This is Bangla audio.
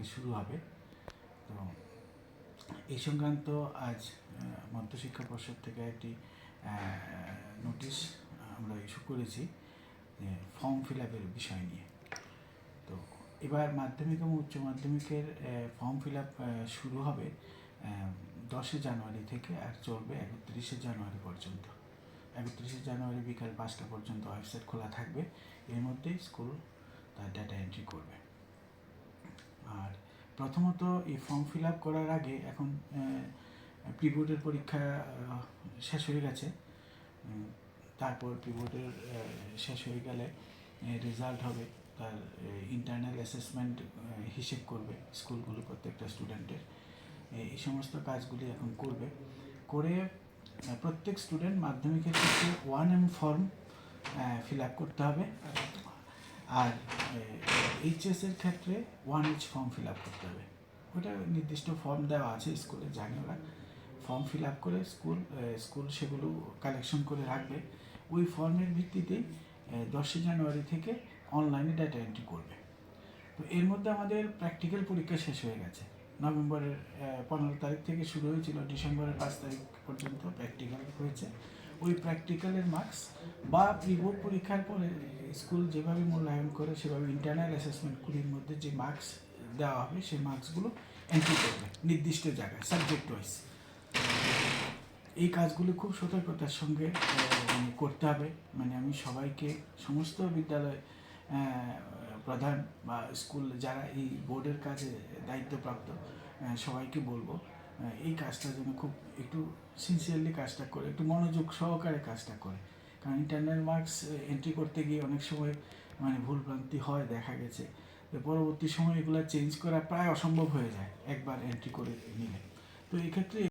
থেকে শুরু হবে। তো এই সংক্রান্ত আজ মধ্যশিক্ষা পর্ষদ থেকে একটি নোটিশ আমরা ইস্যু করেছি ফর্ম ফিল আপের বিষয় নিয়ে। তো এবার মাধ্যমিক এবং উচ্চ মাধ্যমিকের ফর্ম ফিল আপ শুরু হবে দশই জানুয়ারি থেকে আর চলবে একত্রিশে জানুয়ারি পর্যন্ত। একত্রিশে জানুয়ারি বিকাল পাঁচটা পর্যন্ত ওয়েবসাইট খোলা থাকবে। এর মধ্যেই স্কুল তার ডাটা এন্ট্রি করবে। আর প্রথমত এই ফর্ম ফিল আপ করার আগে এখন প্রি বোর্ডের পরীক্ষা শেষ হয়ে গেছে। তারপর প্রি বোর্ডের শেষ হয়ে গেলে রেজাল্ট হবে তার ইন্টারনাল অ্যাসেসমেন্ট হিসেব করবে স্কুলগুলো প্রত্যেকটা স্টুডেন্টের এই সমস্ত কাজগুলি এখন করবে। করে প্রত্যেক স্টুডেন্ট মাধ্যমিকের ক্ষেত্রে one M form fill up করতে হবে। আর এইচএস এর ক্ষেত্রে one H form fill up করতে হবে। ওটা নির্দিষ্ট ফর্ম দেওয়া আছে স্কুলে জানি ওরা। ফর্ম ফিল আপ করে স্কুল স্কুল সেগুলো কালেকশন করে রাখবে। ওই ফর্মের ভিত্তিতেই দশই জানুয়ারি থেকে অনলাইনে ডাটা এন্ট্রি করবে। তো এর মধ্যে আমাদের প্র্যাকটিক্যাল পরীক্ষা শেষ হয়ে গেছে। নভেম্বরের পনেরো তারিখ থেকে শুরু হয়েছিল, ডিসেম্বরের পাঁচ তারিখ পর্যন্ত প্র্যাকটিক্যাল হয়েছে। ওই প্র্যাকটিক্যালের মার্কস বা প্রি বোর্ড পরীক্ষার পরে স্কুল যেভাবে মূল্যায়ন করে, সেভাবে ইন্টারনাল অ্যাসেসমেন্টগুলির মধ্যে যে মার্কস দেওয়া হবে, সেই মার্কসগুলো এন্ট্রি করবে, নির্দিষ্ট জায়গায় সাবজেক্ট ওয়াইজ এই কাজগুলো খুব সতর্কতার সঙ্গে করতে হবে। মানে আমি সবাইকে, সমস্ত বিদ্যালয় প্রধান বা স্কুল যারা এই বোর্ডের কাজে দায়িত্বপ্রাপ্ত সবাইকে বলব এই কাজটা যেন খুব একটু সিনসিয়ারলি কাজটা করে, একটু মনোযোগ সহকারে কাজটা করে। কারণ ইন্টারনাল মার্কস এন্ট্রি করতে গিয়ে অনেক সময় মানে ভুলভ্রান্তি হয়, দেখা গেছে। পরবর্তী সময় এগুলো চেঞ্জ করা প্রায় অসম্ভব হয়ে যায়, একবার এন্ট্রি করে নিলে। তো এক্ষেত্রে